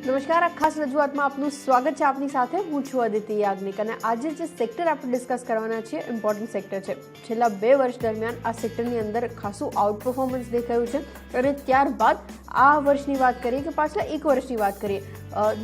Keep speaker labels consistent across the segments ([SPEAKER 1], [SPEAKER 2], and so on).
[SPEAKER 1] નમસ્કાર, આ ખાસ રજૂઆતમાં આપનું સ્વાગત છે આપની સાથે. હું છું અદિતિ યાજ્ઞિક અને આજે જે સેક્ટર આપણે ડિસ્કસ કરવાના છીએ ઇમ્પોર્ટન્ટ સેક્ટર છે. છેલ્લા બે વર્ષ દરમિયાન આ સેક્ટરની અંદર ખાસું આઉટ પરફોર્મન્સ દેખાયું છે અને ત્યારબાદ આ વર્ષની વાત કરીએ કે પાછલા એક વર્ષની વાત કરીએ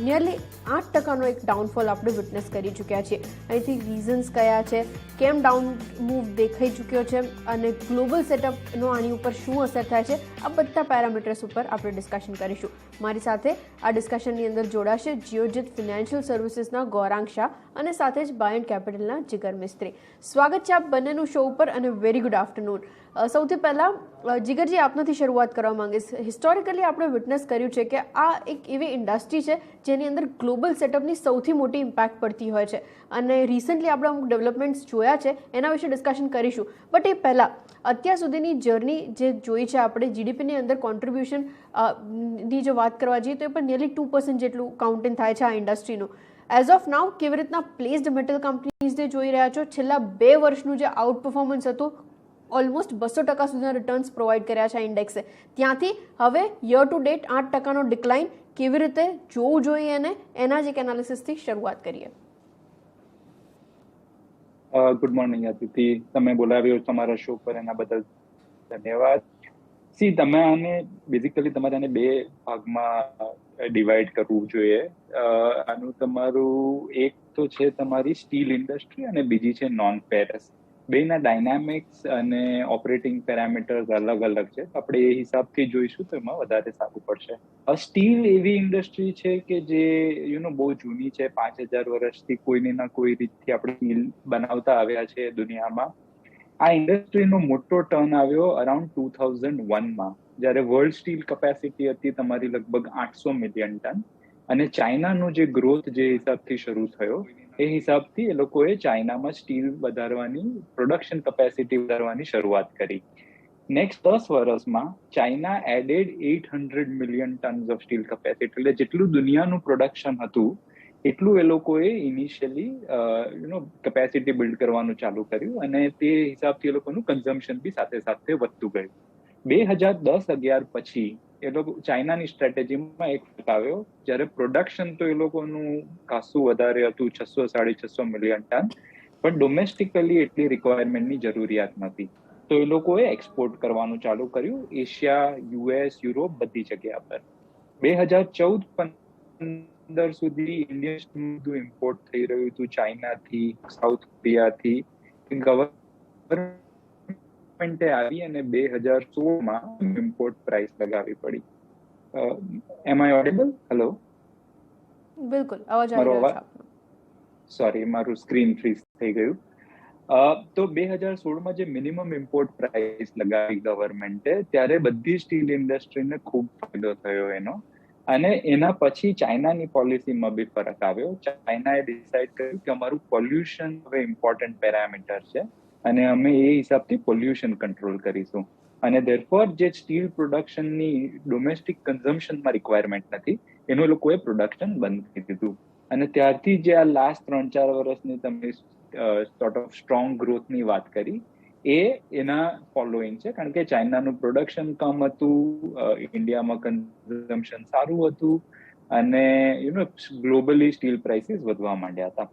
[SPEAKER 1] નિયરલી આઠ ટકાનો એક ડાઉનફોલ આપણે વિટનેસ કરી ચૂક્યા છીએ. અહીંથી રીઝન્સ કયા છે, કેમ ડાઉન મૂવ દેખાઈ ચૂક્યો છે અને ગ્લોબલ સેટઅપનો આની ઉપર શું અસર થાય છે આ બધા પેરામીટર્સ ઉપર આપણે ડિસ્કશન કરીશું. મારી સાથે આ ડિસ્કશનની અંદર જોડાશે જીઓજિત ફિનાન્શિયલ સર્વિસીસના ગૌરાંગ શાહ અને સાથે જ બાયન કેપિટલના જીગર મિસ્ત્રી. સ્વાગત છે આપ બંનેનું શો ઉપર અને વેરી ગુડ આફ્ટરનૂન સૌથી પહેલાં જીગરજી, આપનાથી શરૂઆત કરવા માંગીશ. હિસ્ટોરિકલી આપણે વિટનેસ કર્યું છે કે આ એક એવી ઇન્ડસ્ટ્રી છે જેની અંદર ગ્લોબલ સેટઅપની સૌથી મોટી ઇમ્પેક્ટ પડતી હોય છે. અને રિસન્ટલી આપણે અમુક ડેવલપમેન્ટ્સ જોયા છે, એના વિશે ડિસ્કશન કરીશું. બટ એ પહેલાં અત્યાર સુધીની જર્ની જે જોઈ છે આપણે જીડીપીની અંદર કોન્ટ્રીબ્યુશનની જો વાત કરવા જઈએ તો એ પણ નિયરલી ટુ પર્સન્ટ જેટલું કાઉન્ટિંગ થાય છે આ ઇન્ડસ્ટ્રીનું એઝ ઓફ નાઉ કેવી રીતના પ્લેસ્ડ મેટલ કંપનીઝને જોઈ રહ્યા છો? છેલ્લા બે વર્ષનું જે આઉટ પરફોર્મન્સ હતું ઓલમોસ્ટ બસો ટકા સુધીના રિટર્ન્સ પ્રોવાઈડ કર્યા છે આ ઇન્ડેક્સે ત્યાંથી હવે યર ટુ ડેટ આઠ ટકાનો ડિક્લાઇન કેવી રીતે જોવું જોઈએ અને એના જ એક એનાલિસિસથી શરૂઆત કરીએ.
[SPEAKER 2] ગુડ મોર્નિંગ અતિથિ તમે બોલાવ્યો તમારા શો પર એના બદલ ધન્યવાદ. સી તમે આને બેઝિકલી તમારે આને બે ભાગમાં ડિવાઈડ કરવું જોઈએ. આનું તમારું એક તો છે તમારી સ્ટીલ ઇન્ડસ્ટ્રી અને બીજી છે નોન ફેરસ બેના ડાયનામિક્સ અને ઓપરેટિંગ પેરામીટર્સ અલગ અલગ છે. આપણે એ હિસાબથી જોઈશું તો એમાં વધારે સારું પડશે. સ્ટીલ એવી ઇન્ડસ્ટ્રી છે કે જે યુ નો બહુ જૂની છે. પાંચ હજાર વર્ષથી કોઈની ના કોઈ રીતથી આપણે સ્ટીલ બનાવતા આવ્યા છે દુનિયામાં. આ ઇન્ડસ્ટ્રીનો મોટો ટર્ન આવ્યો અરાઉન્ડ ટુ થાઉઝન્ડ વનમાં જ્યારે વર્લ્ડ સ્ટીલ કેપેસિટી હતી તમારી લગભગ આઠસો મિલિયન ટન અને ચાઇનાનો જે ગ્રોથ જે હિસાબથી શરૂ થયો, એ હિસાબથી એ લોકોએ ચાઇનામાં સ્ટીલ વધારવાની પ્રોડક્શન કેપેસિટી વધારવાની શરૂઆત કરી. નેક્સ્ટ દસ વર્ષમાં China added eight hundred million tons of steel capacity એટલે જેટલું દુનિયાનું પ્રોડક્શન હતું, એટલું એ લોકોએ initially you know capacity build કરવાનું ચાલુ કર્યું અને તે હિસાબથી એ લોકોનું કન્ઝમ્પશન બી સાથે સાથે વધતું ગયું. બે હજાર દસ અગિયાર પછી એ લોકો ચાઇનાની સ્ટ્રેટેજીમાં એક ફરક આવ્યો. જ્યારે પ્રોડક્શન તો એ લોકોનું ખાસું વધારે હતું, છસો સાડી છસો મિલિયન ટન. પણ ડોમેસ્ટિકલી એટલી રિક્વાયરમેન્ટની જરૂરિયાત નથી તો એ લોકોએ એક્સપોર્ટ કરવાનું ચાલુ કર્યું. એશિયા, યુએસ, યુરોપ બધી જગ્યા પર. બે હજાર ચૌદ પંદર સુધી ઇન્ડિયન બધું ઇમ્પોર્ટ થઈ રહ્યું હતું ચાઇનાથી સાઉથ કોરિયાથી ગવર્મેન્ટે આવી અને બે હજાર સોળમાં ઇમ્પોર્ટ પ્રાઇસ લગાવી પડી. એમ આઈ ઓડેબલ હેલો
[SPEAKER 1] બિલકુલ અવાજ આવી રહ્યો છે
[SPEAKER 2] સોરી મારું સ્ક્રીન ફ્રીઝ થઈ ગયું. તો બે હજાર સોળમાં જે મિનિમમ ઇમ્પોર્ટ પ્રાઇસ લગાવી ગવર્મેન્ટે ત્યારે બધી સ્ટીલ ઇન્ડસ્ટ્રીને ખૂબ ફાયદો થયો એનો. અને એના પછી ચાઇનાની પોલિસીમાં બી ફરક આવ્યો. ચાઇનાએ ડિસાઇડ કર્યું કે અમારું પોલ્યુશન હવે ઇમ્પોર્ટન્ટ પેરામીટર છે. અને અમે એ હિસાબથી પોલ્યુશન કંટ્રોલ કરીશું. અને ધેરફોર જે સ્ટીલ પ્રોડક્શનની ડોમેસ્ટિક કન્ઝમ્પશનમાં રિક્વાયરમેન્ટ નથી, એનું લોકોએ પ્રોડક્શન બંધ કરી દીધું. અને ત્યારથી જે આ લાસ્ટ ત્રણ ચાર વર્ષની તમે સોર્ટ ઓફ સ્ટ્રોંગ ગ્રોથની વાત કરી, એ એના ફોલોઈંગ છે. કારણ કે ચાઇનાનું પ્રોડક્શન કમ હતું ઇન્ડિયામાં કન્ઝમ્પશન સારું હતું, અને you know globally steel prices વધવા માંડ્યા હતા.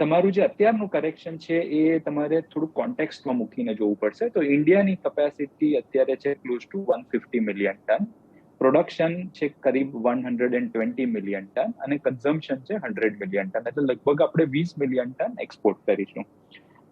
[SPEAKER 2] તમારું જે અત્યારનું કરેક્શન છે એ તમારે થોડું કોન્ટેક્સ્ટમાં મૂકીને જોવું પડશે. તો ઇન્ડિયાની કેપેસિટી અત્યારે છે close to one fifty million ton. Production છે કરીબ one hundred and twenty million ton અને કન્ઝમ્પશન છે હંડ્રેડ મિલિયન ટન. એટલે લગભગ આપણે વીસ મિલિયન ટન એક્સપોર્ટ કરીશું.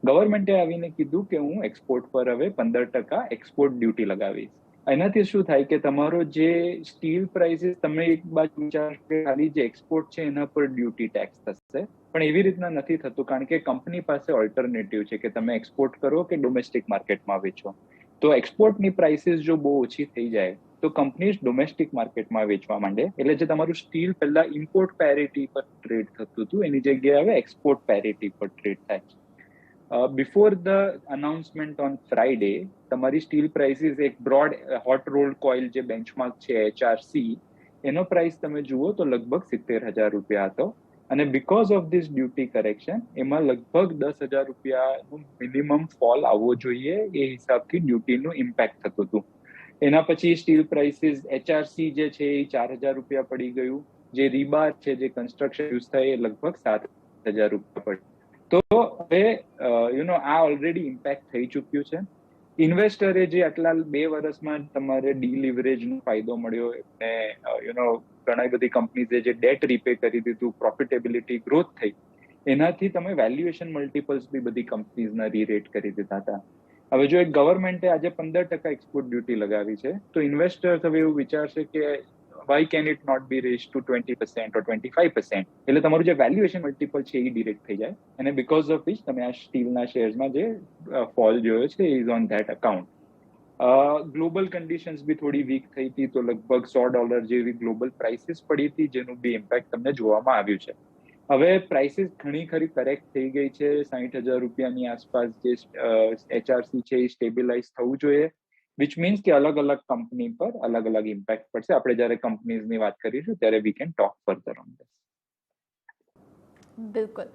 [SPEAKER 2] ગવર્મેન્ટે આવીને કીધું કે હું એક્સપોર્ટ પર હવે પંદર ટકા એક્સપોર્ટ ડ્યુટી લગાવીશ. એનાથી શું થાય કે તમારો જે સ્ટીલ પ્રાઇસીસ તમે એક બાજુ વિચાર કે ખાલી જે એક્સપોર્ટ છે એના પર ડ્યુટી ટેક્સ થશે. પણ એવી રીતના નથી થતું, કારણ કે કંપની પાસે ઓલ્ટરનેટિવ છે કે તમે એક્સપોર્ટ કરો કે ડોમેસ્ટિક માર્કેટમાં વેચો. તો એક્સપોર્ટની પ્રાઇસીસ જો બહુ ઓછી થઈ જાય, તો કંપનીઝ ડોમેસ્ટિક માર્કેટમાં વેચવા માંડે. એટલે જે તમારું સ્ટીલ પહેલા ઇમ્પોર્ટ પેરિટી પર ટ્રેડ થતું હતું, એની જગ્યાએ હવે એક્સપોર્ટ પેરિટી પર ટ્રેડ થાય before the announcement on Friday તમારી સ્ટીલ પ્રાઇસીસ એક બ્રોડ હોટ રોલ કોઇલ જે બેન્ચમાર્ક છે એચઆરસી એનો પ્રાઇસ તમે જુઓ તો લગભગ સિત્તેર હજાર રૂપિયા હતો. અને because of this duty correction એમાં લગભગ દસ હજાર રૂપિયાનું મિનિમમ ફોલ આવવો જોઈએ એ હિસાબથી ડ્યુટીનું ઇમ્પેક્ટ થતું હતું. એના પછી સ્ટીલ પ્રાઇસીસ એચઆરસી જે છે એ ચાર હજાર રૂપિયા પડી ગયું. જે રીબાર છે, જે કન્સ્ટ્રક્શન યુઝ થાય એ લગભગ સાત હજાર રૂપિયા પડી. તો હવે યુ નો આ ઓલરેડી ઇમ્પેક્ટ થઈ ચૂક્યું છે. ઇન્વેસ્ટરે જે આટલા બે વર્ષમાં તમારે ડીલિવરેજ નો ફાયદો મળ્યો અને યુ નો ઘણી બધી કંપનીઝે જે ડેટ રીપે કરી દીધું પ્રોફિટેબિલિટી ગ્રોથ થઈ, એનાથી તમે વેલ્યુએશન મલ્ટિપલ્સ બી બધી કંપનીઝના રીરેટ કરી દીધા હતા. હવે જો એક ગવર્મેન્ટે આજે પંદર ટકા એક્સપોર્ટ ડ્યુટી લગાવી છે, તો ઇન્વેસ્ટર્સ હવે એવું વિચારશે કે why can it not be raise to twenty percent or twenty five percent એટલે તમારું જે વેલ્યુએશન મલ્ટિપલ છે એ ડિરેક્ટ થઈ જાય. અને બીકોઝ ઓફ વિચ તમે આ સ્ટીલના શેર્સમાં જે ફોલ જોયો છે is on that account global conditions બી થોડી વીક થઈ હતી તો લગભગ સો ડોલર જેવી ગ્લોબલ પ્રાઇસીસ પડી હતી, જેનું બી ઇમ્પેક્ટ તમને જોવામાં આવ્યું છે. હવે પ્રાઇસીસ ઘણી ખરી કરેક્ટ થઈ ગઈ છે. સાહીઠ હજાર રૂપિયાની આસપાસ જે એચઆરસી છે એ સ્ટેબિલાઇઝ થવું જોઈએ વિચ મીન્સ કે અલગ અલગ કંપની પર અલગ અલગ ઇમ્પેક્ટ પડશે. આપણે જ્યારે કંપનીઝની વાત કરીશું, ત્યારે we can talk further on this
[SPEAKER 1] બિલકુલ.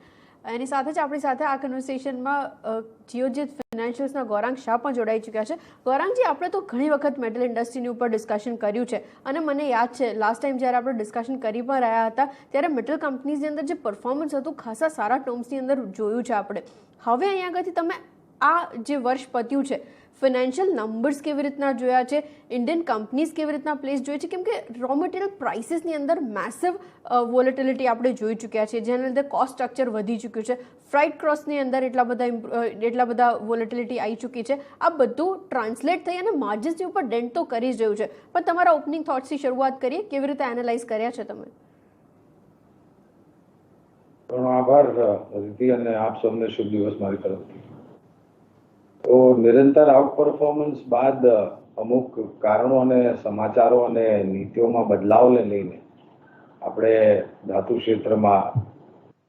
[SPEAKER 1] એની સાથે જ આપણી સાથે આ કન્વર્સેશનમાં જીઓજીત ફિનાન્શિયલ્સના ગૌરાંગ શાહ પણ જોડાઈ ચૂક્યા છે. ગૌરાંગજી, આપણે તો ઘણી વખત મેટલ ઇન્ડસ્ટ્રીની ઉપર ડિસ્કશન કર્યું છે અને મને યાદ છે લાસ્ટ ટાઈમ જ્યારે આપણે ડિસ્કશન કરી પણ રહ્યા હતા, ત્યારે મેટલ કંપનીઝની અંદર જે પરફોર્મન્સ હતું, ખાસા સારા ટર્મ્સની અંદર જોયું છે આપણે. હવે અહીંયા આગળથી તમે આ જે વર્ષ પત્યું છે ફિનાન્શિયલ નંબર્સ કેવી રીતના જોયા છે ઇન્ડિયન કંપનીઝ કેવી રીતના પ્લેસ જોઈ છે કેમ કે રો મટીરિયલ પ્રાઇસીસની અંદર મેસિવ વોલેટિલિટી આપણે જોઈ ચૂક્યા છે જેના લીધે કોસ્ટ સ્ટ્રક્ચર વધી ચૂક્યું છે ફ્રાઇટ ક્રોસની અંદર એટલા બધા એટલા બધા વોલેટિલિટી આવી ચૂકી છે, આ બધું ટ્રાન્સલેટ થઈ અને માર્જિન્સની ઉપર ડેન્ટ તો કરી જ રહ્યું છે. પણ તમારા ઓપનિંગ થોટ્સથી શરૂઆત કરીએ, કેવી રીતે એનાલાઇઝ કર્યા છે તમે?
[SPEAKER 3] ઘણો આભાર અને આપ સૌને શુભ દિવસ મારી તરફથી. તો નિરંતર આઉટ પરફોર્મન્સ બાદ અમુક કારણો અને સમાચારો અને નીતિઓમાં બદલાવને લઈને આપણે ધાતુ ક્ષેત્રમાં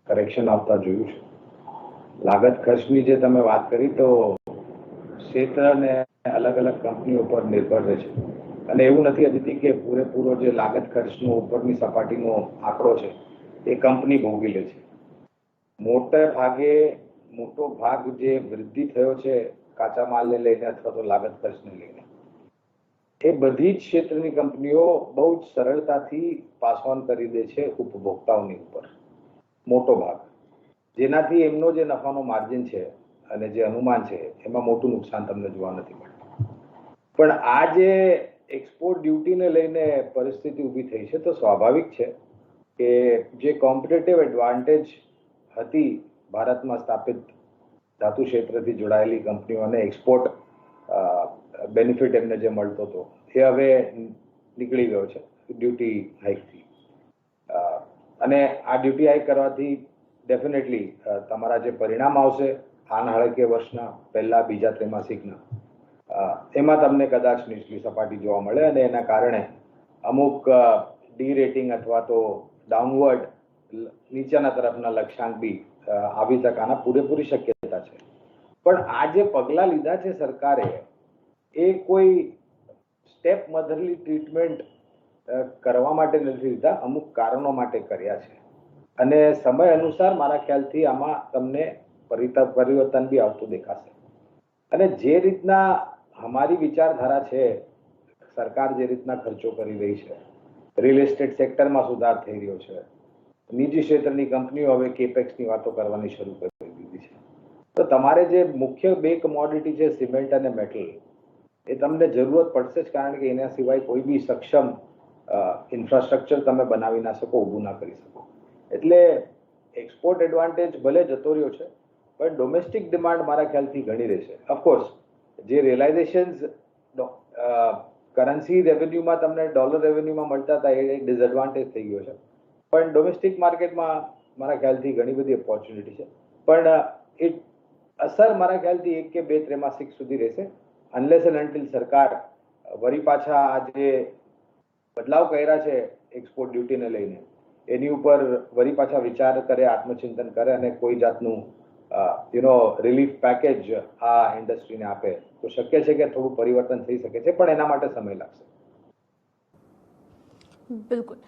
[SPEAKER 3] કરેક્શન આવતા જોયું છે. લાગત ખર્ચની જે તમે વાત કરી તો ક્ષેત્ર અને અલગ અલગ કંપનીઓ પર નિર્ભર રહે છે. અને એવું નથી અદિતિ કે પૂરેપૂરો જે લાગત ખર્ચનો ઉપરની સપાટીનો આંકડો છે એ કંપની ભોગવી લે છે. મોટે ભાગે, મોટો ભાગ જે વૃદ્ધિ થયો છે કાચા માલને લઈને અથવા તો લાગત ખર્ચને લઈને. એ બધી જ ક્ષેત્રની કંપનીઓ બહુ જ સરળતાથી પાસ ઓન કરી દે છે ઉપભોક્તાઓની ઉપર. મોટો ભાગ. જેનાથી એમનો જે નફાનો માર્જિન છે અને જે અનુમાન છે, એમાં મોટું નુકસાન તમને જોવા નથી મળતું. પણ આ જે એક્સપોર્ટ ડ્યુટીને લઈને પરિસ્થિતિ ઊભી થઈ છે, તો સ્વાભાવિક છે કે જે કોમ્પિટેટિવ એડવાન્ટેજ હતી ભારતમાં સ્થાપિત ધાતુ ક્ષેત્રથી જોડાયેલી કંપનીઓને એક્સપોર્ટ બેનિફિટ એમને જે મળતો હતો, એ હવે નીકળી ગયો છે ડ્યુટી હાઇકથી અને આ ડ્યુટી હાઇક કરવાથી ડેફિનેટલી તમારા જે પરિણામ આવશે આ નાણાકીય વર્ષના, પહેલા બીજા ત્રિમાસિકના એમાં તમને કદાચ નીચલી સપાટી જોવા મળે અને એના કારણે અમુક ડી રેટિંગ અથવા તો ડાઉનવર્ડ નીચેના તરફના લક્ષ્યાંક બી આવી શકાના પૂરેપૂરી શક્યતા છે. પણ આ જે પગલાં લીધા છે સરકારે, એ કોઈ સ્ટેપ મધરલી ટ્રીટમેન્ટ કરવા માટે નથી લીધા, અમુક કારણો માટે કર્યા છે. અને સમય અનુસાર મારા ખ્યાલથી આમાં તમને પરિવર્તન બી આવતું દેખાશે. અને જે રીતના અમારી વિચારધારા છે, સરકાર જે રીતના ખર્ચો કરી રહી છે રિયલ એસ્ટેટ સેક્ટરમાં સુધાર થઈ રહ્યો છે, નિજી ક્ષેત્રની કંપનીઓ હવે કેપેક્સની વાતો કરવાની શરૂ કરી તો તમારે જે મુખ્ય બે કમોડિટી છે સિમેન્ટ અને મેટલ એ તમને જરૂરત પડશે જ, કારણ કે એના સિવાય કોઈ બી સક્ષમ ઇન્ફ્રાસ્ટ્રક્ચર તમે બનાવી ના શકો, ઊભું ના કરી શકો. એટલે એક્સપોર્ટ એડવાન્ટેજ ભલે જતો રહ્યો છે, પણ ડોમેસ્ટિક ડિમાન્ડ મારા ખ્યાલથી ઘણી રહેશે. ઓફકોર્સ જે રિયલાઇઝેશન્સ કરન્સી રેવન્યુમાં તમને ડોલર રેવન્યુમાં મળતા હતા, એ ડિસએડવાન્ટેજ થઈ ગયો છે. પણ ડોમેસ્ટિક માર્કેટમાં મારા ખ્યાલથી ઘણી બધી ઓપોર્ચ્યુનિટી છે. પણ એ અસર મારા ખ્યાલથી એક કે બે ત્રૈમાસિક સુધી રહેશે. અનલેસ એન્ડ અન્ટિલ સરકાર વરી પાછા આ બદલાવ કર્યા છે એક્સપોર્ટ ડ્યુટીને લઈને, એની ઉપર વળી પાછા વિચાર કરે, આત્મચિંતન કરે અને કોઈ જાતનું યુ રિલીફ પેકેજ આ ઇન્ડસ્ટ્રીને આપે, તો શક્ય છે કે થોડું પરિવર્તન થઈ શકે છે, પણ એના માટે સમય લાગશે.
[SPEAKER 1] બિલકુલ.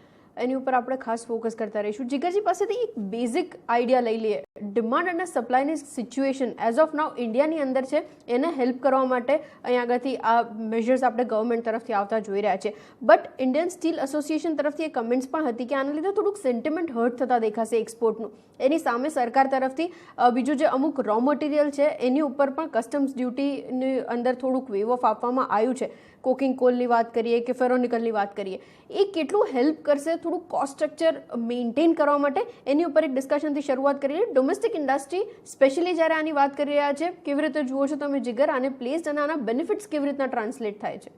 [SPEAKER 1] એની ઉપર આપણે ખાસ ફોકસ કરતા રહીશું. જીગરજી પાસેથી એક બેઝિક આઈડિયા લઈ લઈએ. ડિમાન્ડ અને સપ્લાયની સિચ્યુએશન એઝ ઓફ નાવ ઇન્ડિયાની અંદર છે. એને હેલ્પ કરવા માટે અહીં આગળથી આ મેજર્સ આપણે ગવર્મેન્ટ તરફથી આવતા જોઈ રહ્યા છે. બટ ઇન્ડિયન સ્ટીલ એસોસિએશન તરફથી એ કમેન્ટ્સ પણ હતી કે આના લીધે થોડુંક સેન્ટિમેન્ટ હર્ટ થતા દેખાશે એક્સપોર્ટનું એની સામે સરકાર તરફથી બીજું જે અમુક રો મટીરિયલ છે, એની ઉપર પણ કસ્ટમ્સ ડ્યુટીની અંદર થોડુંક વેવ ઓફ આપવામાં આવ્યું છે. કોકિંગ કોલની વાત કરીએ કે ફેરોનિકલની વાત કરીએ, એ કેટલું હેલ્પ કરશે થોડું કોસ્ટ સ્ટ્રક્ચર મેન્ટેન કરવા માટે? એની ઉપર એક ડિસ્કશનથી શરૂઆત કરીએ. ડોમેસ્ટિક ઇન્ડસ્ટ્રી સ્પેશિયલી જ્યારે આની વાત કરી રહ્યા છે, કેવી રીતે જુઓ છો તમે જીગર? આને પ્લેસ અને આના બેનિફિટ્સ કેવી રીતના ટ્રાન્સલેટ થાય છે?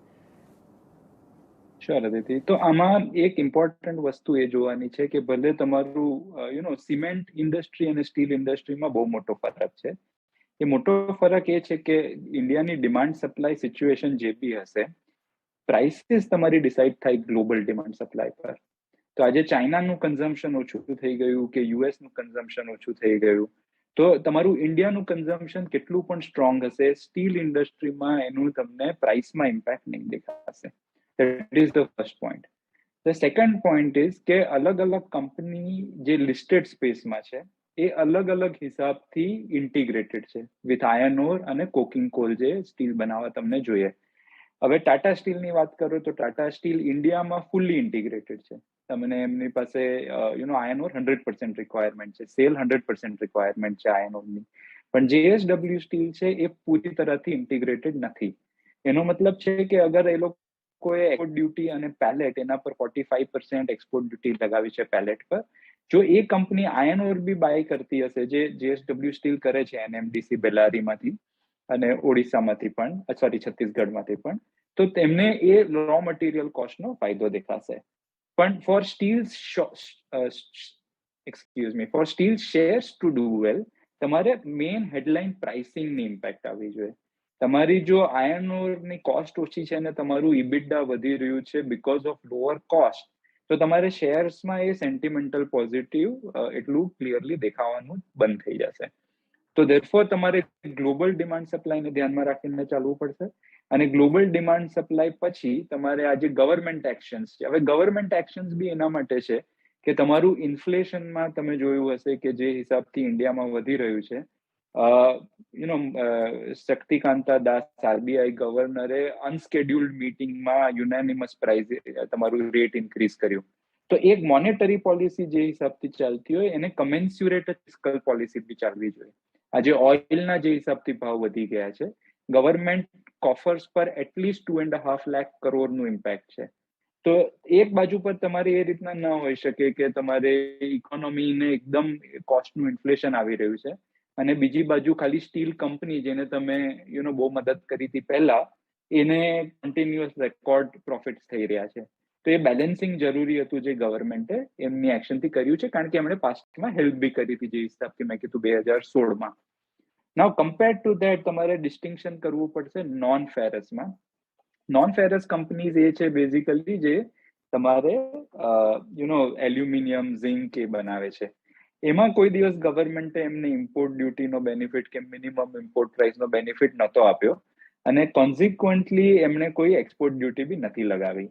[SPEAKER 2] તો આમાં એક ઇમ્પોર્ટન્ટ વસ્તુ એ જોવાની છે કે ભલે તમારું યુ નો સિમેન્ટ ઇન્ડસ્ટ્રી અને સ્ટીલ ઇન્ડસ્ટ્રીમાં બહુ મોટો ફરક છે. એ મોટો ફરક એ છે કે ઇન્ડિયાની ડિમાન્ડ સપ્લાય સિચ્યુએશન જે બી હશે પ્રાઇસીસ તમારી ડિસાઇડ થાય ગ્લોબલ ડિમાન્ડ સપ્લાય પર. તો આજે ચાઇનાનું કન્ઝમ્પશન ઓછું થઈ ગયું કે યુએસનું કન્ઝમ્પશન ઓછું થઈ ગયું, તો તમારું ઇન્ડિયાનું કન્ઝમ્પશન કેટલું પણ સ્ટ્રોંગ હશે સ્ટીલ ઇન્ડસ્ટ્રીમાં એનું તમને પ્રાઇસમાં ઇમ્પેક્ટ નહીં દેખાશે. That is the first point the second point is કે અલગ અલગ કંપની જે લિસ્ટેડ સ્પેસમાં છે એ અલગ અલગ હિસાબથી ઇન્ટિગ્રેટેડ છે. વિથ આયર્ન ઓર અને કોકિંગ કોલ જે સ્ટીલ બનાવવા તમને જોઈએ. હવે ટાટા સ્ટીલની વાત કરો તો ટાટા સ્ટીલ ઇન્ડિયામાં ફૂલ્લી ઇન્ટિગ્રેટેડ છે. તમને એમની પાસે you know iron ore hundred percent requirement છે. સેલ હંડ્રેડ પર્સન્ટ રિક્વાયરમેન્ટ છે આયર્ન ઓરની. પણ જેએસડબલ્યુ સ્ટીલ છે એ પૂરી તરહથી ઇન્ટિગ્રેટેડ નથી. એનો મતલબ છે કે અગર એ લોકો લોકોએ એક્સપોર્ટ ડ્યુટી અને પેલેટ એના પર forty five percent export duty લગાવી છે પેલેટ પર જો એ કંપની આયન ઓર બી બાય કરતી હશે, જે જેએસડબલ્યુ સ્ટીલ કરે છે એનએમડીસી બેલારીમાંથી અને ઓડિશામાંથી પણ સોરી છત્તીસગઢમાંથી પણ, તો તેમને એ રો મટીરિયલ કોસ્ટનો ફાયદો દેખાશે. પણ for steel excuse me for steel shares to do well તમારે મેઇન હેડલાઇન પ્રાઇસિંગની ઇમ્પેક્ટ આવવી જોઈએ. તમારી જો આયર્ન ઓરની કોસ્ટ ઓછી છે અને તમારું ઇબિડા વધી રહ્યું છે બીકોઝ ઓફ લોઅર કોસ્ટ તો તમારે શેર્સમાં એ સેન્ટિમેન્ટલ પોઝિટિવ એટલું ક્લિયરલી દેખાવાનું બંધ થઈ જશે. તો ધેરફોર તમારે ગ્લોબલ ડિમાન્ડ સપ્લાયને ધ્યાનમાં રાખીને ચાલવું પડશે અને ગ્લોબલ ડિમાન્ડ સપ્લાય પછી તમારે આજે ગવર્મેન્ટ એક્શન્સ છે, હવે ગવર્મેન્ટ એક્શન્સ બી એના માટે છે કે તમારું ઇન્ફ્લેશનમાં તમે જોયું હશે કે જે હિસાબથી ઇન્ડિયામાં વધી રહ્યું છે યુ નો શક્તિકાંતા દાસ, આરબીઆઈ ગવર્નરે અનસ્કેડ્યુલ્ડ મીટિંગમાં યુનાનિમસ પ્રાઇઝ તમારું રેટ ઇન્ક્રીઝ કર્યું. તો એક મોનેટરી પોલિસી જે હિસાબથી ચાલતી હોય, એને કમેન્સ્યુરેટ ફિસ્કલ પોલિસી બી ચાલવી જોઈએ. આજે ઓઇલના જે હિસાબથી ભાવ વધી ગયા છે, ગવર્મેન્ટ કોફર્સ પર at least two and half lakh કરોડનું ઇમ્પેક્ટ છે. તો એક બાજુ પર તમારે એ રીતના ન હોઈ શકે કે તમારે ઇકોનોમીને એકદમ કોસ્ટનું ઇન્ફ્લેશન આવી રહ્યું છે. અને બીજી બાજુ ખાલી સ્ટીલ કંપની જેને તમે યુ નો બહુ મદદ કરી હતી પહેલા, એને કન્ટિન્યુઅસ રેકોર્ડ પ્રોફિટ્સ થઈ રહ્યા છે. તો એ બેલેન્સિંગ જરૂરી હતું જે ગવર્મેન્ટે એમની એક્શનથી કર્યું છે, કારણ કે એમણે પાસ્ટમાં હેલ્પ બી કરી હતી જે હિસાબથી મેં કીધું બે હજાર સોળમાં. નાવ કમ્પેર ટુ ધેટ તમારે ડિસ્ટિંક્શન કરવું પડશે નોન ફેરસમાં નોન ફેરસ કંપનીઝ એ છે બેઝિકલી જે તમારે યુ નો એલ્યુમિનિયમ ઝિંક એ બનાવે છે. એમાં કોઈ દિવસ ગવર્મેન્ટે એમને ઇમ્પોર્ટ ડ્યુટીનો બેનિફિટ કે મિનિમમ ઇમ્પોર્ટ પ્રાઇસનો બેનિફિટ નહોતો આપ્યો. અને કોન્સિક્વન્ટલી એમણે કોઈ એક્સપોર્ટ ડ્યુટી બી નથી લગાવી.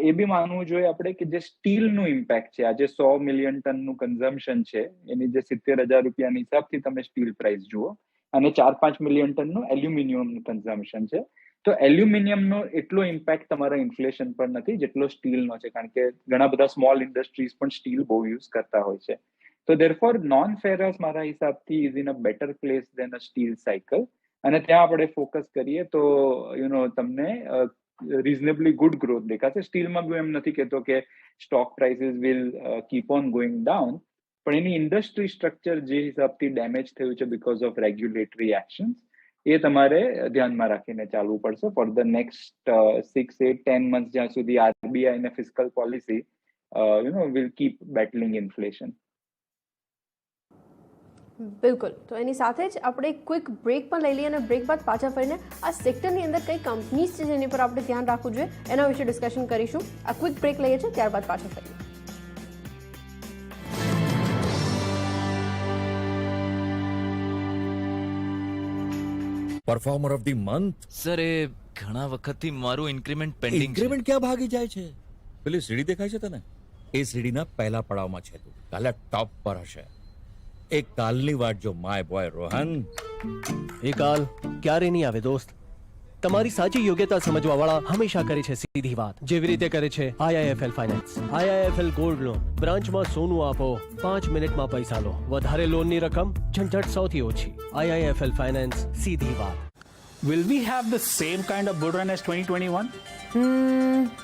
[SPEAKER 2] એ બી માનવું જોઈએ આપણે કે જે સ્ટીલનું ઇમ્પેક્ટ છે, આજે સો મિલિયન ટનનું કન્ઝમ્પશન છે, એની જે સિત્તેર હજાર રૂપિયાના હિસાબથી તમે સ્ટીલ પ્રાઇસ જુઓ, અને ચાર પાંચ મિલિયન ટનનું એલ્યુમિનિયમનું કન્ઝમ્પશન છે. તો એલ્યુમિનિયમનો એટલો ઇમ્પેક્ટ તમારા ઇન્ફ્લેશન પર નથી જેટલો સ્ટીલનો છે. કારણ કે ઘણા બધા સ્મોલ ઇન્ડસ્ટ્રીઝ પણ સ્ટીલ બહુ યુઝ કરતા હોય છે. તો દેરફોર નોન ફેરસ મારા હિસાબથી is in a better place than a steel cycle અને ત્યાં આપણે ફોકસ કરીએ તો યુ નો તમને રિઝનેબલી ગુડ ગ્રોથ દેખાશે. સ્ટીલમાં બી એમ નથી કહેતો કે stock prices will keep on going down પણ એની ઇન્ડસ્ટ્રી સ્ટ્રક્ચર જે હિસાબથી ડેમેજ થયું છે બીકોઝ ઓફ રેગ્યુલેટરી એક્શન્સ એ તમારે ધ્યાનમાં રાખીને ચાલવું પડશે. For the next six eight ten month જ્યાં સુધી આરબીઆઈ ને physical policy you know will keep battling inflation
[SPEAKER 1] બિલકુલ. તો એની સાથે જ આપણે ક્વિક બ્રેક પણ લઈ લઈએ અને બ્રેક બાદ પાછા ફરીને આ સેક્ટરની અંદર કઈ કંપનીઝ છે જેની પર આપણે ધ્યાન રાખવું જોઈએ એના વિશે ડિસ્કશન કરીશું. આ ક્વિક બ્રેક લઈએ છીએ ત્યારબાદ પાછા ફરીએ.
[SPEAKER 4] Performer of the month
[SPEAKER 5] sir એ ઘણા વખતથી મારું ઇન્ક્રીમેન્ટ પેન્ડિંગ છે.
[SPEAKER 4] ઇન્ક્રીમેન્ટ ક્યાં ભાગી જાય છે? પેલી સીડી દેખાય છે તને? એ સીડીના પહેલા પડાવમાં છે તું. કાલે ટોપ પર હશે. એક કાલની વાત જો માય બોય રોહન
[SPEAKER 5] એ કાલ ક્યારે નહીં આવે દોસ્ત તમારી સાચી યોગ્યતા સમજવા વાળા હંમેશા કરે છે સીધી વાત જેવી રીતે કરે છે IIFL finance IIFL gold loan બ્રાન્ચમાં સોનું આપો પાંચ મિનિટમાં પૈસા લો વધારે લોનની રકમ ઝંઝટ સૌથી ઓછી આઈઆઈએફએલ ફાઇનાન્સ સીધી વાત
[SPEAKER 6] will we have the same kind of good run as 2021?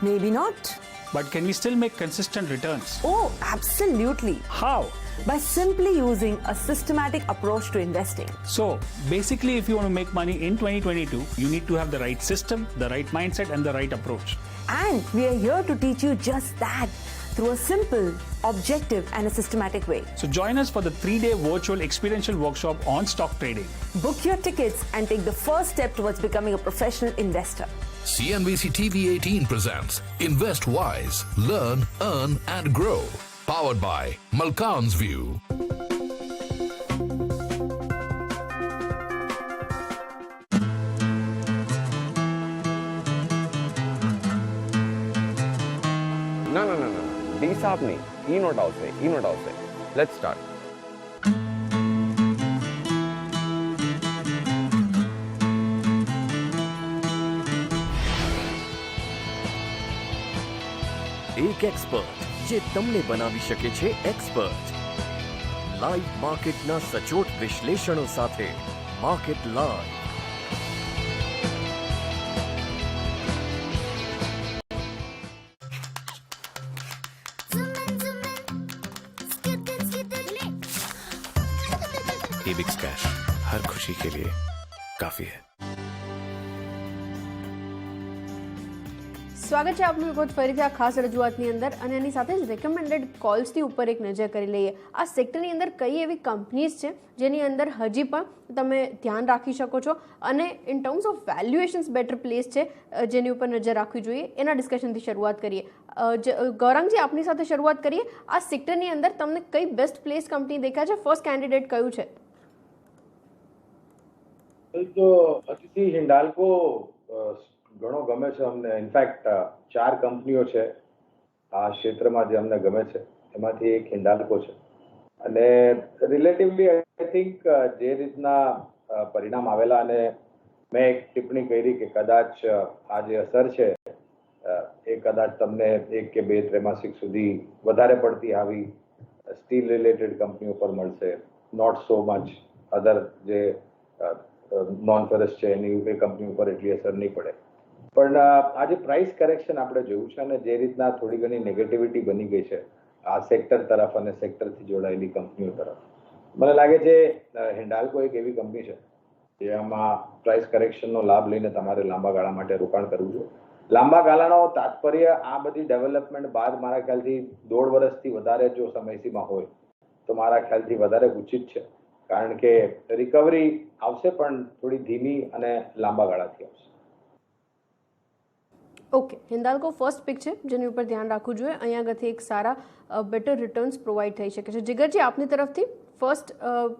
[SPEAKER 7] Maybe not not.
[SPEAKER 6] But can we still make consistent returns?
[SPEAKER 7] Oh, absolutely.
[SPEAKER 6] How?
[SPEAKER 7] By simply using a systematic approach to investing.
[SPEAKER 6] So, basically, if you want to make money in 2022, you need to have the right system, the right mindset, and the right approach.
[SPEAKER 7] And we are here to teach you just that through a simple, objective, and a systematic way.
[SPEAKER 6] So, join us for the three day virtual experiential workshop on stock trading.
[SPEAKER 7] Book your tickets and take the first step towards becoming a professional investor.
[SPEAKER 8] CNBC TV 18 presents Invest Wise, Learn, Earn, and Grow powered by Malkan's View.
[SPEAKER 9] No, no, no, no, no. These are me. E doubt also. E No doubt also.
[SPEAKER 10] Let's start. एक expert જે તમને બનાવી શકે છે expert live માર્કેટના સચોટ વિશ્લેષણો સાથે market live
[SPEAKER 8] Ebix Cash. हर खुशी के लिए काफी है
[SPEAKER 1] સ્વાગત છે આપનું વખત ફરીથી આ ખાસ રજૂઆતની અંદર અને એની સાથે જ રેકમેન્ડેડ કોલ્સની ઉપર એક નજર કરી લઈએ. આ સેક્ટરની અંદર કઈ એવી કંપનીઝ છે જેની અંદર હજી પણ તમે ધ્યાન રાખી શકો છો? અને in terms of valuations better place છે જેની ઉપર નજર રાખવી જોઈએ એના ડિસ્કશનથી શરૂઆત કરીએ. ગૌરંગજી આપની સાથે શરૂઆત કરીએ. આ સેક્ટરની અંદર તમને કઈ બેસ્ટ પ્લેસ કંપની દેખાય છે? ફર્સ્ટ કેન્ડિડેટ કયું છે?
[SPEAKER 3] અતિથિ હિન્ડાલ્કો અ, ઘણો ગમે છે અમને. ઇનફેક્ટ ચાર કંપનીઓ છે આ ક્ષેત્રમાં જે અમને ગમે છે, એમાંથી એક હિન્ડાલ્કો છે. અને રિલેટિવલી આઈ થિંક જે રીતના પરિણામ આવેલા અને મેં એક ટિપ્પણી કરી કે કદાચ આ જે અસર છે એ કદાચ તમને એક કે બે ત્રેમાસિક સુધી વધારે પડતી આવી, સ્ટીલ રિલેટેડ કંપનીઓ પર મળશે. નોટ સો મચ અધર જે નોન ફેરસ છે, એની કંપની ઉપર એટલી અસર નહીં પડે. પણ આજે પ્રાઇસ કરેક્શન આપણે જોયું છે અને જે રીતના થોડી ઘણી નેગેટિવિટી બની ગઈ છે, આ સેક્ટર તરફ અને સેક્ટરથી જોડાયેલી કંપનીઓ તરફ. મને લાગે છે હેન્ડાલ્કો એક એવી કંપની છે જેમાં પ્રાઇસ કરેક્શનનો લાભ લઈને તમારે લાંબા ગાળા માટે રોકાણ કરવું જોઈએ લાંબા ગાળાનો તાત્પર્ય આ બધી ડેવલપમેન્ટ બાદ મારા ખ્યાલથી દોઢ વર્ષથી વધારે જો સમયસીમા હોય, તો મારા ખ્યાલથી વધારે ઉચિત છે. કારણ કે રિકવરી આવશે પણ થોડી ધીમી અને લાંબા ગાળાથી આવશે.
[SPEAKER 1] ઓકે હિન્દાલ્કો ફર્સ્ટ પિક છે, જેની ઉપર ધ્યાન રાખવું જોઈએ. અહીંયા આગળથી એક સારા બેટર રિટર્ન્સ પ્રોવાઈડ થઈ શકે છે. જીગરજી, આપની તરફથી ફર્સ્ટ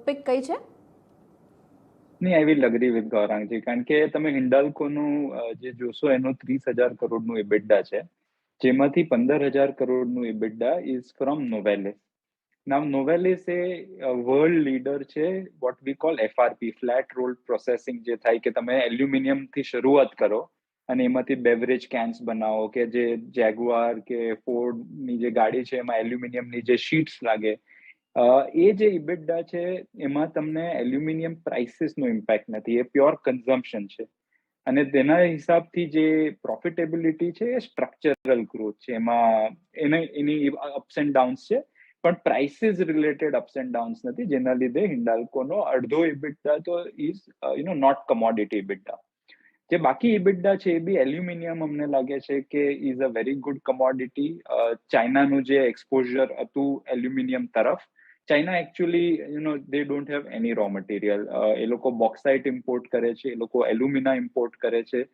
[SPEAKER 1] પિક કઈ છે?
[SPEAKER 2] નહીં આઈ વિલ અગ્રી વિથ ગૌરાંગજી, કારણ કે તમે હિન્ડાલ્કોનું જે જોશો, એનું ત્રીસ હજાર કરોડનું એબિડ્ડા છે. જેમાંથી પંદર હજાર કરોડનું એબિડ્ડા ઇઝ ફ્રોમ નોવેલિસ નામ નોવેલિસ એ વર્લ્ડ લીડર છે what we call FRP flat roll processing જે થાય કે તમે એલ્યુમિનિયમથી શરૂઆત કરો અને એમાંથી બેવરેજ કેન્સ બનાવો કે જે જેગુઆર કે ફોર્ડની જે ગાડી છે, એમાં એલ્યુમિનિયમની જે શીટ્સ લાગે એ જે ઇબેડા છે, એમાં તમને એલ્યુમિનિયમ પ્રાઇસીસનો ઇમ્પેક્ટ નથી, એ પ્યોર કન્ઝમ્પશન છે. અને તેના હિસાબથી જે પ્રોફિટેબિલિટી છે, એ સ્ટ્રક્ચરલ ગ્રોથ છે. એમાં એને, એની અપ્સ એન્ડ ડાઉન્સ છે, પણ prices related ups and downs નથી. જેના લીધે હિન્ડાલ્કોનો અડધો ઇબિટા તો is you know not commodity EBITDA જે બાકી ઇબિડા છે એ બી એલ્યુમિનિયમ અમને લાગે છે કે is a very good commodity ચાઇનાનું જે એક્સપોઝર હતું એલ્યુમિનિયમ તરફ, China actually you know they don't have any raw material એ લોકો બોક્સાઇટ ઇમ્પોર્ટ કરે છે, એ લોકો એલ્યુમિના ઇમ્પોર્ટ કરે છે.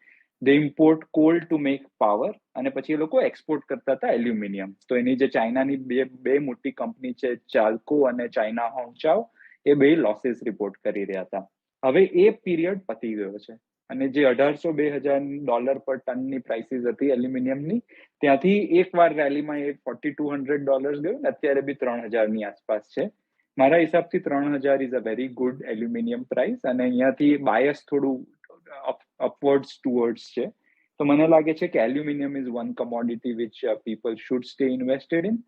[SPEAKER 2] They import coal to make power અને પછી એ લોકો એક્સપોર્ટ કરતા હતા એલ્યુમિનિયમ તો એની જે ચાઇનાની બે બે મોટી કંપની છે, ચાલ્કો અને ચાઇના હોંગચાઓ એ બે લોસીસ રિપોર્ટ કરી રહ્યા હતા. હવે એ પીરિયડ પતી ગયો છે. અને જે અઢારસો બે હજાર ડોલર પર ટનની પ્રાઇસીસ હતી એલ્યુમિનિયમની, ત્યાંથી એકવાર રેલીમાં એ ફોર્ટી ટુ હંડ્રેડ ડોલર્સ ગયું ને અત્યારે બી ત્રણ હજારની આસપાસ છે. મારા હિસાબથી ત્રણ હજાર is a very good aluminium price અને અહીંયાથી બાયસ થોડું અપવર્ડ્સ ટુવર્ડ્સ છે. તો મને લાગે છે કે aluminium is one commodity which people should stay invested in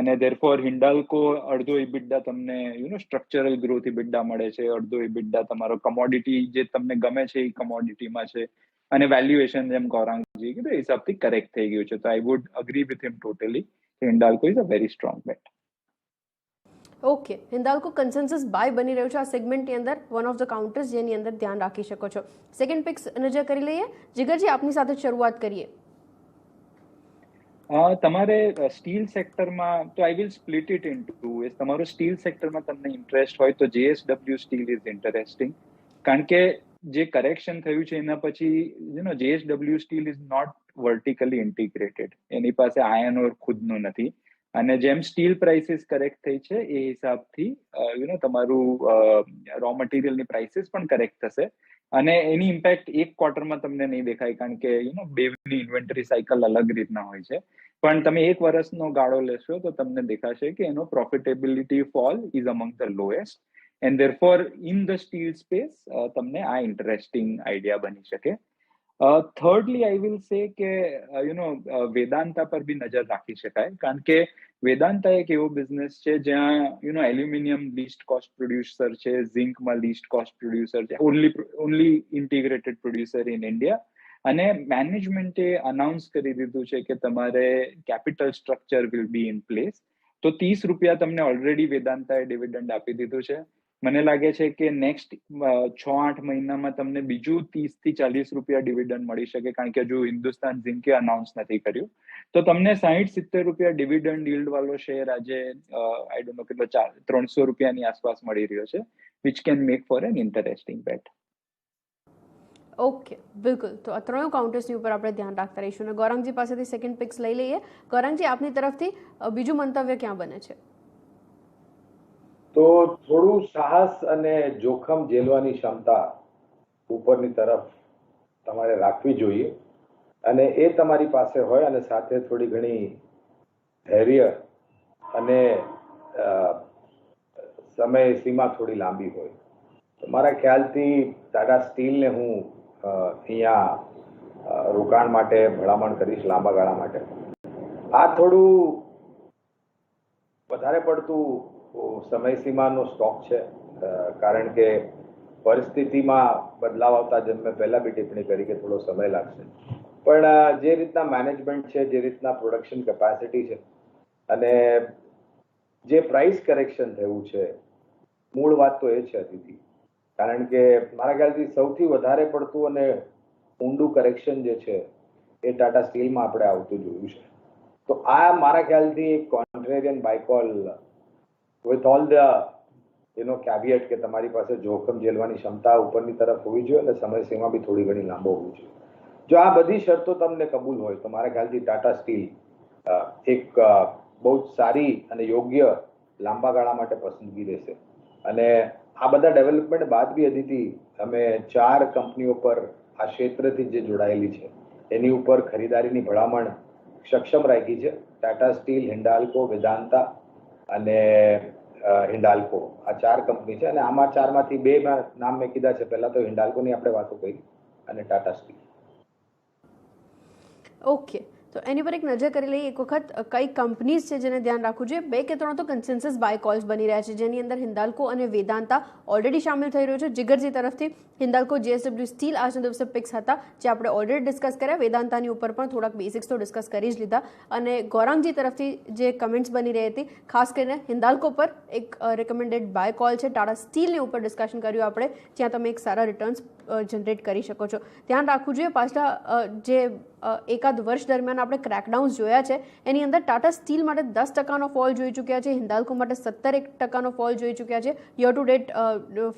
[SPEAKER 2] અને ધેરફોર હિન્ડાલ્કો અડધો ઇબિડ્ડા તમને you know structural growth EBITDA મળે છે, અડધો ઇબિડ્ડા તમારો કમોડિટી જે તમને ગમે છે એ કમોડિટીમાં છે. અને વેલ્યુએશન જેમ ગૌરાંગજી કીધું, એ હિસાબથી કરેક્ટ થઈ ગયું છે. તો I would agree with him totally Hindalco is a very strong bet
[SPEAKER 1] okay Hindalco consensus buy બની રહ્યું છે આ સેગમેન્ટની અંદર વન ઓફ ધ કાઉન્ટર્સ જેની અંદર ધ્યાન રાખી શકો છો. સેકન્ડ પિક્સ નજર કરી લઈએ. જીગરજી, આપની સાથે શરૂઆત કરીએ.
[SPEAKER 2] તમારે સ્ટીલ સેક્ટરમાં, તો I will split it into તમારો સ્ટીલ સેક્ટરમાં તમને ઇન્ટરેસ્ટ હોય, તો જેએસડબલ્યુ સ્ટીલ ઇઝ ઇન્ટરેસ્ટિંગ કારણ કે જે કરેક્શન થયું છે, એના પછી you know JSW steel is not vertically integrated એની પાસે આયન ઓર ખુદનું નથી. અને જેમ સ્ટીલ પ્રાઇસીસ કરેક્ટ થઈ છે, એ હિસાબથી યુ નો તમારું રો મટીરિયલની પ્રાઇસીસ પણ કરેક્ટ થશે. અને એની ઇમ્પેક્ટ એક ક્વાર્ટરમાં તમને નહીં દેખાય, કારણ કે યુ નો બેની ઇન્વેન્ટરી સાયકલ અલગ રીતના હોય છે. પણ તમે એક વર્ષનો ગાળો લેશો તો તમને દેખાશે કે એનો profitability fall is among the lowest and therefore in the steel space તમને આ ઇન્ટરેસ્ટિંગ આઈડિયા બની શકે. થર્ડલી આઈ વિલ સે કે યુ નો વેદાંતા પર બી નજર રાખી શકાય. કારણ કે વેદાંતા એક એવો બિઝનેસ છે જ્યાં you know aluminium least cost producer છે ઝિંકમાં લીસ્ટ કોસ્ટ પ્રોડ્યુસર છે only only integrated producer in India અને મેનેજમેન્ટે અનાઉન્સ કરી દીધું છે કે તમારે capital structure will be in place તો ત્રીસ રૂપિયા તમને ઓલરેડી વેદાંતાએ ડિવિડન્ડ આપી દીધું છે. મને લાગે છે કે નેક્સ્ટ છ આઠ મહિનામાં તમને બીજું ત્રીસથી ચાલીસ રૂપિયા ડિવિડન્ડ મળી શકે, કારણ કે હજુ હિન્દુસ્તાન ઝિંકે અનાઉન્સ નથી કર્યું. તો તમને સાહીઠ સિત્તેર રૂપિયા ડિવિડન્ડ યીલ્ડ વાળો શેર આજે આઈ ડોન્ટ નો કેટલો, ચાર, ત્રણસો રૂપિયાની આસપાસ મળી રહ્યો છે which can make for an interesting bet
[SPEAKER 1] okay બિલકુલ. તો આ ત્રણેય કાઉન્ટર્સની ઉપર આપણે ધ્યાન રાખતા રહીશું. અને ગૌરંગજી પાસેથી સેકન્ડ પિક્સ લઈ લઈએ. ગૌરંગજી, આપની તરફથી બીજું મંતવ્ય ક્યાં બને છે?
[SPEAKER 3] તો થોડું સાહસ અને જોખમ ઝેલવાની ક્ષમતા ઉપરની તરફ તમારે રાખવી જોઈએ અને એ તમારી પાસે હોય અને સાથે થોડી ઘણી ધૈર્ય અને સમય સીમા થોડી લાંબી હોય. તો મારા ખ્યાલથી ટાટા સ્ટીલને હું અહીંયા રોકાણ માટે ભલામણ કરીશ, લાંબા ગાળા માટે. આ થોડું વધારે પડતું સમય સીમાનો સ્ટોક છે. કારણ કે પરિસ્થિતિમાં બદલાવ આવતા જેમ મેં પહેલા બી ટિપ્પણી કરી કે થોડો સમય લાગશે. પણ જે રીતના મેનેજમેન્ટ છે, જે રીતના પ્રોડક્શન કેપેસિટી છે અને જે પ્રાઇસ કરેક્શન થયું છે, મૂળ વાત તો એ છે અતિથિ. કારણ કે મારા ખ્યાલથી સૌથી વધારે પડતું અને ઊંડું કરેક્શન જે છે એ ટાટા સ્ટીલમાં આપણે આવતું જોયું છે. તો આ મારા ખ્યાલથી એક contrarian buy call with all the એનો કેવિયટ કે તમારી પાસે જોખમ ઝેલવાની ક્ષમતા ઉપરની તરફ હોવી જોઈએ અને સમયસીમા બી થોડી ઘણી લાંબો હોવી જોઈએ. જો આ બધી શરતો તમને કબૂલ હોય, તો મારા ખ્યાલથી ટાટા સ્ટીલ એક બહુ જ સારી અને યોગ્ય લાંબા ગાળા માટે પસંદગી રહેશે. અને આ બધા ડેવલપમેન્ટ બાદ બી અદિતિ અમે ચાર કંપનીઓ પર આ ક્ષેત્રથી જે જોડાયેલી છે, એની ઉપર ખરીદારીની ભલામણ સક્ષમ રાખી છે. ટાટા સ્ટીલ હિન્ડાલ્કો વેદાંતા અને હિન્ડાલ્કો. આ ચાર કંપની છે અને આમાં ચારમાંથી બે નામ મેં કીધા છે. પહેલા તો હિન્ડાલ્કોની આપણે વાતો કરી અને ટાટા સ્ટીલ.
[SPEAKER 1] ઓકે. તો એની પર એક નજર કરી લઈએ, એક વખત કઈ કંપનીઝ છે જેને ધ્યાન રાખવું જોઈએ? બે કે ત્રણ તો કન્સેન્સસ બાય કોલ્સ બની રહ્યા છે, જેની અંદર હિન્દાલ્કો અને વેદાંતા ઓલરેડી સામેલ થઈ રહ્યો છે. જીગરજી તરફથી હિન્દાલ્કો જેએસડબલ્યુ સ્ટીલ આજના દિવસે પિક્સ હતા જે આપણે ઓલરેડી ડિસ્કસ કર્યા. વેદાંતાની ઉપર પણ થોડાક બેસિક્સ તો ડિસ્કસ કરી જ લીધા. અને ગૌરાંગજી તરફથી જે કમેન્ટ્સ બની રહી હતી, ખાસ કરીને હિન્દાલ્કો પર એક રેકમેન્ડેડ બાય કોલ છે. ટાટા સ્ટીલની ઉપર ડિસ્કશન કર્યું આપણે, જ્યાં તમે એક સારા રિટર્ન્સ જનરેટ કરી શકો છો. ધ્યાન રાખવું જોઈએ, પાછલા જે એકાદ વર્ષ દરમિયાન આપણે ક્રેકડાઉન્સ જોયા છે, એની અંદર ટાટા સ્ટીલ માટે દસ ટકાનો ફોલ જોઈ ચૂક્યા છે હિન્દાલ્કો માટે સત્તર એક ટકાનો ફોલ જોઈ ચૂક્યા છે. યર ટુ ડેટ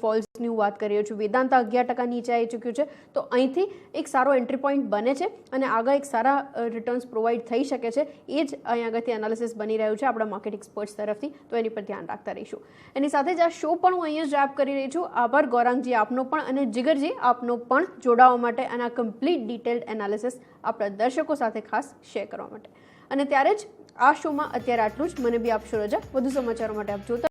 [SPEAKER 1] ફોલ્સની હું વાત કરી રહ્યો છું. વેદાંતા અગિયાર ટકા નીચે આવી ચૂક્યું છે. તો અહીંથી એક સારો એન્ટ્રી પોઈન્ટ બને છે અને આગળ એક સારા રિટર્ન્સ પ્રોવાઈડ થઈ શકે છે. એ જ અહીં આગળથી એનાલિસિસ બની રહ્યું છે આપણા માર્કેટ એક્સપર્ટ્સ તરફથી. તો એની પર ધ્યાન રાખતા રહીશું. એની સાથે જ આ શો પણ હું અહીંયા જ રેપ કરી રહી છું. આભાર ગૌરાંગજી આપનો પણ અને જીગરજી આપનો પણ જોડાવા માટે અને આ કમ્પ્લીટ ડિટેલ્ડ એનાલિસિસ આપણા દર્શકો સાથે ખાસ શેર કરવા માટે. અને ત્યારે જ આ શોમાં અત્યારે આટલું જ. મને બી આપશો રજા. વધુ સમાચારો માટે આપ જોતા